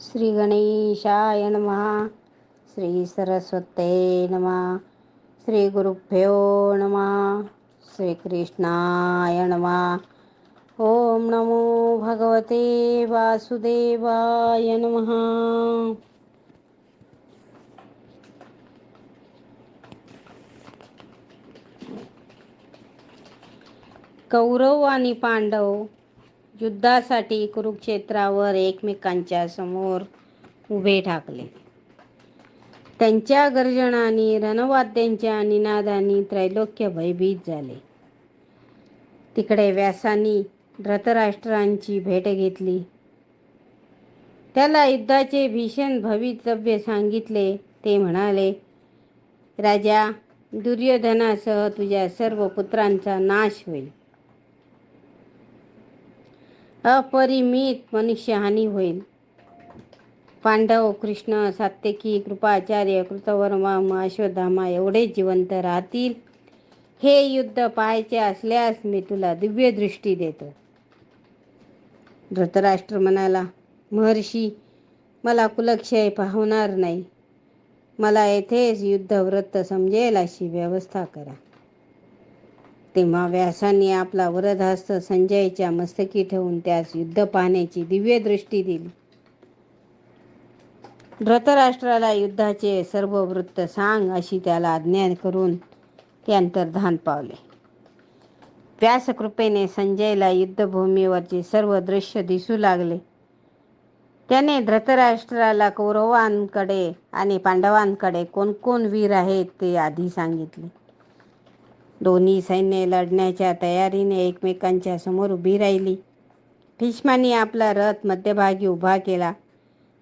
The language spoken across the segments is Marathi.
श्री गणेशाय नमः श्री सरस्वते नमः श्री गुरुभ्यो नमः श्रीकृष्णाय नमः। ॐ नमो भगवते वासुदेवाय नमः। कौरव आणि पांडव युद्धासाठी कुरुक्षेत्रावर एकमेकांच्या समोर उभे ठाकले. त्यांच्या गर्जनाने रणवाद्यांच्या निनादानी त्रैलोक्य भयभीत झाले. तिकडे व्यासांनी धृतराष्ट्रांची भेट घेतली. त्याला युद्धाचे भीषण भवितव्य सांगितले. ते म्हणाले राजा दुर्योधनासह तुझ्या सर्व पुत्रांचा नाश होईल. अपरिमित मनुष्यहानी होईल. पांडव कृष्ण सात्यकी कृपाचार्य कृतवर्मा अश्वधामा एवढे जिवंत राहतील. हे युद्ध पाहायचे असल्यास मी तुला दिव्य दृष्टी देतो. धृतराष्ट्र म्हणाला महर्षी मला कुलक्षय पाहणार नाही. मला येथेच युद्धव्रत समजेल अशी व्यवस्था करा. तेव्हा व्यासांनी आपला वरदहस्त संजयच्या मस्तकी ठेवून त्यास युद्ध पाहण्याची दिव्य दृष्टी दिली. धृतराष्ट्राला युद्धाचे सर्व वृत्त सांग अशी त्याला आज्ञा करून ते अंतर्धान पावले. व्यासकृपेने संजयला युद्धभूमीवरचे सर्व दृश्य दिसू लागले. त्याने धृतराष्ट्राला कौरवांकडे आणि पांडवांकडे कोण कोण वीर आहेत ते आधी सांगितले. दोन्ही सैन्य लढण्याच्या तयारीने एकमेकांच्या समोर उभी राहिली. भीष्मानी आपला रथ मध्यभागी उभा केला.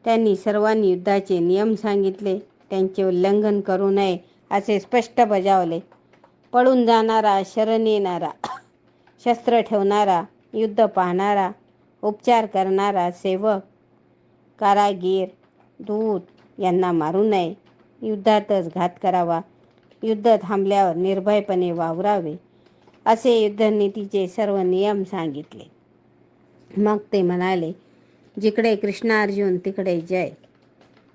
त्यांनी सर्वांनी युद्धाचे नियम सांगितले. त्यांचे उल्लंघन करू नये असे स्पष्ट बजावले. पळून जाणारा शरण येणारा शस्त्र ठेवणारा युद्ध पाहणारा उपचार करणारा सेवक कारागीर दूत यांना मारू नये. युद्धातच घात करावा. युद्ध थांबल्यावर निर्भयपणे वावरावे असे युद्धनीतीचे सर्व नियम सांगितले. मग ते म्हणाले जिकडे कृष्णार्जुन तिकडे जय.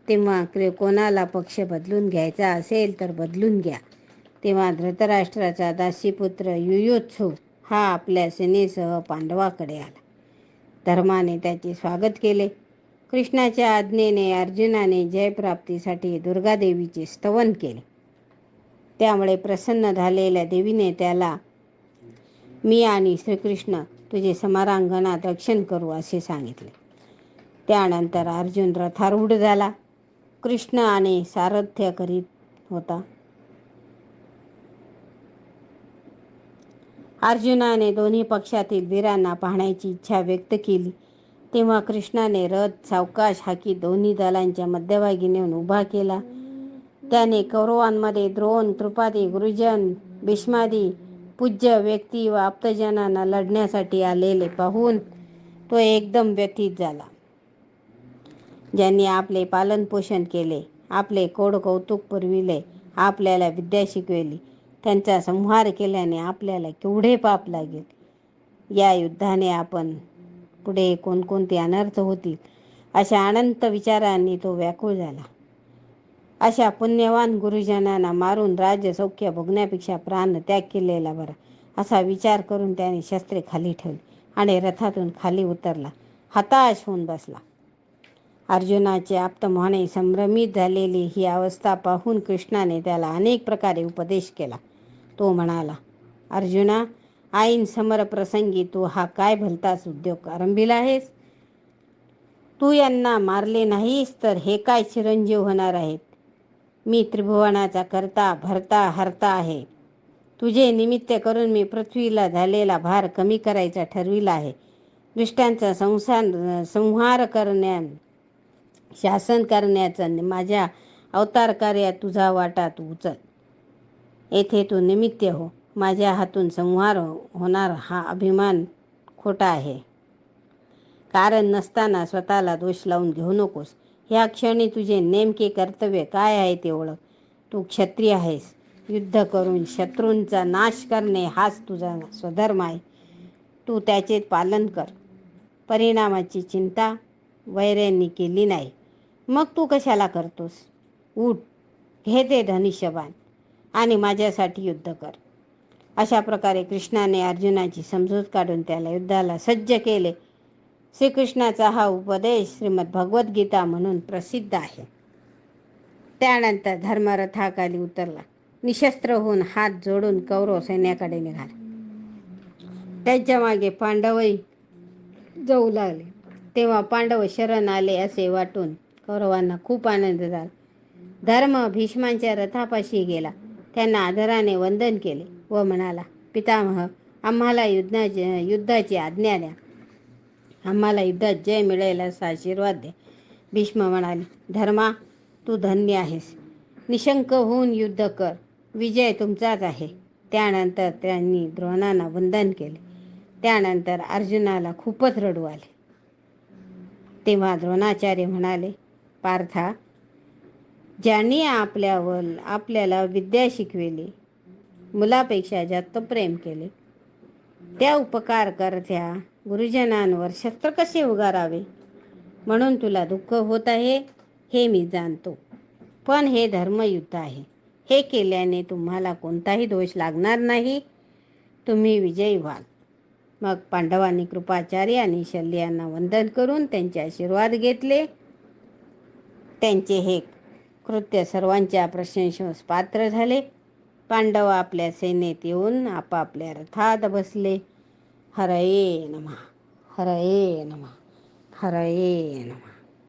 तेव्हा कोणाला पक्ष बदलून घ्यायचा असेल तर बदलून घ्या. तेव्हा धृतराष्ट्राचा दासीपुत्र युयुत्सू हा आपल्या सेनेसह पांडवाकडे आला. धर्माने त्याचे स्वागत केले. कृष्णाच्या आज्ञेने अर्जुनाने जयप्राप्तीसाठी दुर्गादेवीचे स्तवन केले. त्यामुळे प्रसन्न झालेल्या देवीने त्याला मी आणि श्रीकृष्ण तुझे समारांगणात रक्षण करू असे सांगितले. त्यानंतर अर्जुन रथारूढ झाला. कृष्ण आणि सारथ्य करीत होता. अर्जुनाने दोन्ही पक्षातील वीरांना पाहण्याची इच्छा व्यक्त केली. तेव्हा कृष्णाने रथ सावकाश हाकी दोन्ही दलांच्या मध्यभागी नेऊन उभा केला. त्याने कौरवांमध्ये द्रोण त्रुपादी गुरुजन भीष्मादी पूज्य व्यक्ती व आप्तजनांना लढण्यासाठी आलेले पाहून तो एकदम व्यथित झाला. ज्यांनी आपले पालनपोषण केले आपले कोड कौतुक पुरविले आपल्याला विद्या शिकवली त्यांचा संहार केल्याने आपल्याला केवढे पाप लागेल? या युद्धाने आपण पुढे कोणकोणते अनर्थ होतील? अशा अनंत विचारांनी तो व्याकुळ झाला. अशा पुण्यवान गुरुजनांना मारून राज्य सौख्य भोगण्यापेक्षा प्राण त्याग केलेला बरा असा विचार करून त्याने शस्त्रे खाली ठेवली आणि रथातून खाली उतरला. हताश होऊन बसला. अर्जुनाचे आप्तमाने संभ्रमित झालेली ही अवस्था पाहून कृष्णाने त्याला अनेक प्रकारे उपदेश केला. तो म्हणाला अर्जुना आईन समर प्रसंगी तू हा काय भलताच उद्योग आरंभिला आहेस? तू यांना मारले नाहीस तर हे काय चिरंजीव होणार आहेत? मी त्रिभुवनाचा करता भरता हरता आहे. तुझे निमित्त करून मी पृथ्वीला झालेला भार कमी करायचा ठरविला आहे. दुष्टांचा संसार संहार करण्या शासन करण्याचा माझ्या अवतार कार्यात तुझा वाटा तू उचल. येथे तू निमित्त हो. माझ्या हातून संहार होणार हा अभिमान खोटा आहे. कारण नसताना स्वतःला दोष लावून घेऊ नकोस. ह्या क्षणी तुझे नेमके कर्तव्य काय आहे ते ओळख. तू क्षत्रिय आहेस. युद्ध करून शत्रूंचा नाश करणे हाच तुझा स्वधर्म आहे. तू त्याचे पालन कर. परिणामाची चिंता वैऱ्यांनी केली नाही. मग तू कशाला करतोस? उठ. घे ते धनुष्यबाण आणि माझ्यासाठी युद्ध कर. अशा प्रकारे कृष्णाने अर्जुनाची समजूत काढून त्याला युद्धाला सज्ज केले. श्रीकृष्णाचा हा उपदेश श्रीमद भगवद्गीता म्हणून प्रसिद्ध आहे. त्यानंतर धर्मरथाखाली उतरला. निशस्त्र होऊन हात जोडून कौरव सैन्याकडे निघाला. त्यांच्या मागे पांडवही जाऊ लागले. तेव्हा पांडव शरण आले असे वाटून कौरवांना खूप आनंद झाला. धर्म भीष्मांच्या रथापाशी गेला. त्यांना आदराने वंदन केले व म्हणाला पितामह आम्हाला युद्धाची युद्धाची आज्ञा द्या. आम्हाला युद्धात जय मिळेल आशीर्वाद दे. भीष्म म्हणाले धर्मा तू धन्य आहेस. निशंक होऊन युद्ध कर. विजय तुमचाच आहे. त्यानंतर त्यांनी द्रोणांना वंदन केले. त्यानंतर अर्जुनाला खूपच रडू आले. तेव्हा द्रोणाचार्य म्हणाले पार्था ज्यांनी आपल्यावर आपल्याला विद्या शिकविली मुलापेक्षा जास्त प्रेम केले त्या उपकार करत्या गुरुजनांवर शस्त्र कसे उगारावे? म्हणून तुला दुःख होत आहे हे मी जाणतो. पण हे धर्मयुद्ध आहे. हे केल्याने तुम्हाला कोणताही दोष लागणार नाही. तुम्ही विजयी व्हाल. मग पांडवांनी कृपाचार्य आणि शल्यांना वंदन करून त्यांचे आशीर्वाद घेतले. त्यांचे हे कृत्य सर्वांच्या प्रशंसेस पात्र झाले. पांडव आपल्या सेनेत येऊन आपापल्या रथात बसले. हरये नमा हरये नमा हरये नमा.